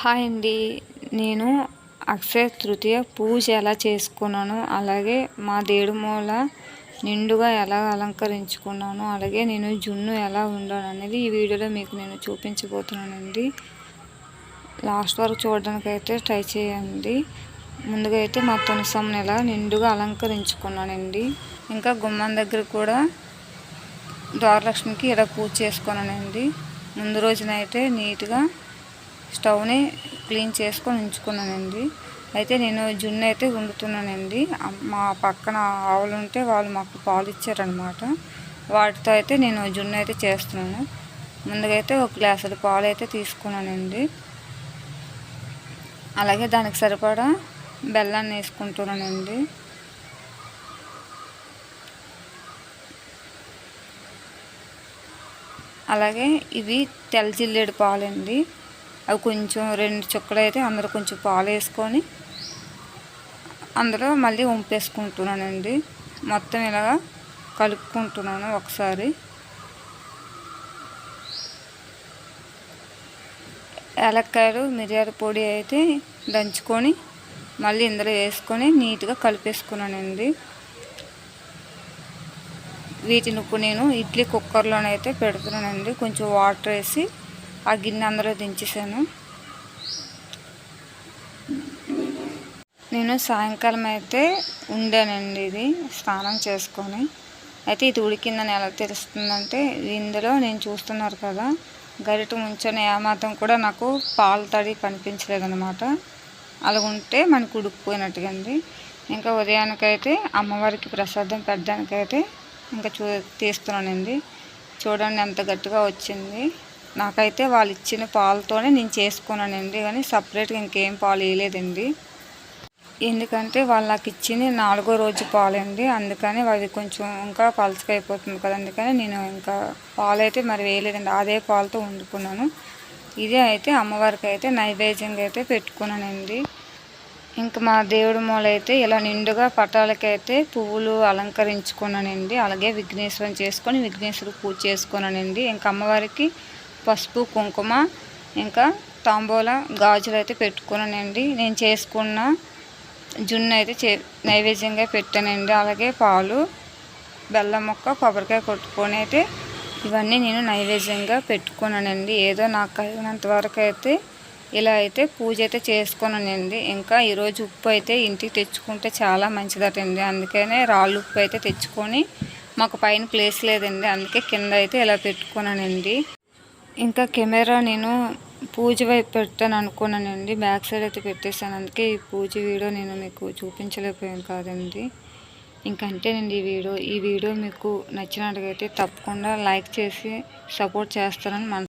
Hi అండి. నేను అక్షయ తృతీయ పూజ ఎలా చేసుకున్నాను అలాగే మా దేడుమూల నిండుగా ఎలా అలంకరించుకున్నాను అలాగే నేను జున్ను ఎలా ఉండాను అనేది ఈ వీడియోలో మీకు నేను చూపించబోతున్నానండి. లాస్ట్ వరకు చూడడానికైతే ట్రై చేయండి. ముందుగా అయితే మా తులసమ్మని ఎలా నిండుగా అలంకరించుకున్నానండి. ఇంకా గుమ్మం దగ్గర కూడా ద్వారలక్ష్మికి ఇలా పూజ చేసుకున్నానండి. ముందు రోజునైతే నీట్గా స్టవ్ని క్లీన్ చేసుకొని ఉంచుకున్నానండి. అయితే నేను జున్ను అయితే వండుతున్నానండి మా పక్కన ఆవులు ఉంటే వాళ్ళు మాకు పాలు ఇచ్చారనమాట వాటితో అయితే నేను జున్ను అయితే చేస్తున్నాను. ముందుగా అయితే ఒక గ్లాసుల పాలు అయితే తీసుకున్నానండి. అలాగే దానికి సరిపడా బెల్లాన్ని వేసుకుంటున్నానండి. అలాగే ఇవి తెల్ల జిల్లేడు పాలండి. అవి కొంచెం రెండు చుక్కలు అయితే అందులో కొంచెం పాలు వేసుకొని అందులో మళ్ళీ వంపేసుకుంటున్నానండి మొత్తం ఇలాగా కలుపుకుంటున్నాను ఒకసారి. ఏలక్కాయలు మిరియాల పొడి అయితే దంచుకొని మళ్ళీ ఇందులో వేసుకొని నీట్గా కలిపేసుకున్నానండి. వీటిని ఇప్పుడు నేను ఇడ్లీ కుక్కర్లోనైతే పెడుతున్నానండి. కొంచెం వాటర్ వేసి ఆ గిన్నె అందులో దించేసాను. నేను సాయంకాలం అయితే ఉండానండి ఇది స్నానం చేసుకొని. అయితే ఇది ఉడికిందని ఎలా తెలుస్తుందంటే ఇందులో నేను చూస్తున్నారు కదా గరిట ముంచని ఏమాత్రం కూడా నాకు పాలు తడి కనిపించలేదన్నమాట. అలా ఉంటే మనకు ఉడికిపోయినట్టుగా అండి ఇంకా ఉదయానికైతే అమ్మవారికి ప్రసాదం పెట్టడానికైతే ఇంకా చూ తీస్తున్నానండి. చూడండి ఎంత గట్టిగా వచ్చింది. నాకైతే వాళ్ళు ఇచ్చిన పాలతోనే నేను చేసుకున్నానండి కానీ సపరేట్గా ఇంకేం పాలు వేయలేదండి. ఎందుకంటే వాళ్ళు నాకు ఇచ్చింది నాలుగో రోజు పాలండి అందుకని అది కొంచెం ఇంకా పలసగా కదా అందుకని నేను ఇంకా పాలైతే మరి వేయలేదండి అదే పాలతో వండుకున్నాను. ఇదే అయితే అమ్మవారికి అయితే నైవేద్యంగా అయితే పెట్టుకున్నానండి. ఇంకా మా దేవుడి మూల అయితే ఇలా నిండుగా పటాలకైతే పువ్వులు అలంకరించుకున్నానండి అలాగే విఘ్నేశ్వరం చేసుకొని విఘ్నేశ్వరు పూజ చేసుకున్నానండి. ఇంకా అమ్మవారికి పసుపు కుంకుమ ఇంకా తాంబూల గాజులు అయితే పెట్టుకున్నానండి. నేను చేసుకున్న జున్ను అయితే చే నైవేద్యంగా పెట్టానండి. అలాగే పాలు బెల్లం మొక్క కొబ్బరికాయ కొట్టుకొని అయితే ఇవన్నీ నేను నైవేద్యంగా పెట్టుకున్నానండి. ఏదో నాకు కలిగినంత వరకు అయితే ఇలా అయితే పూజ అయితే చేసుకున్నానండి. ఇంకా ఈరోజు ఉప్పు అయితే ఇంటికి తెచ్చుకుంటే చాలా మంచిదటండి. అందుకనే రాళ్ళు ఉప్పు అయితే తెచ్చుకొని మాకు పైన ప్లేస్ లేదండి. అందుకే కింద అయితే ఇలా పెట్టుకున్నానండి. ఇంకా కెమెరా నేను పూజ వైపు పెట్టాను అనుకున్నానండి బ్యాక్ సైడ్ అయితే పెట్టేశాను. అందుకే ఈ పూజ వీడియో నేను మీకు చూపించలేకపోయాను కాదండి. ఇంకంతేనండి ఈ వీడియో ఈ వీడియో మీకు నచ్చినట్టుగైతే తప్పకుండా లైక్ చేసి సపోర్ట్ చేస్తారని మన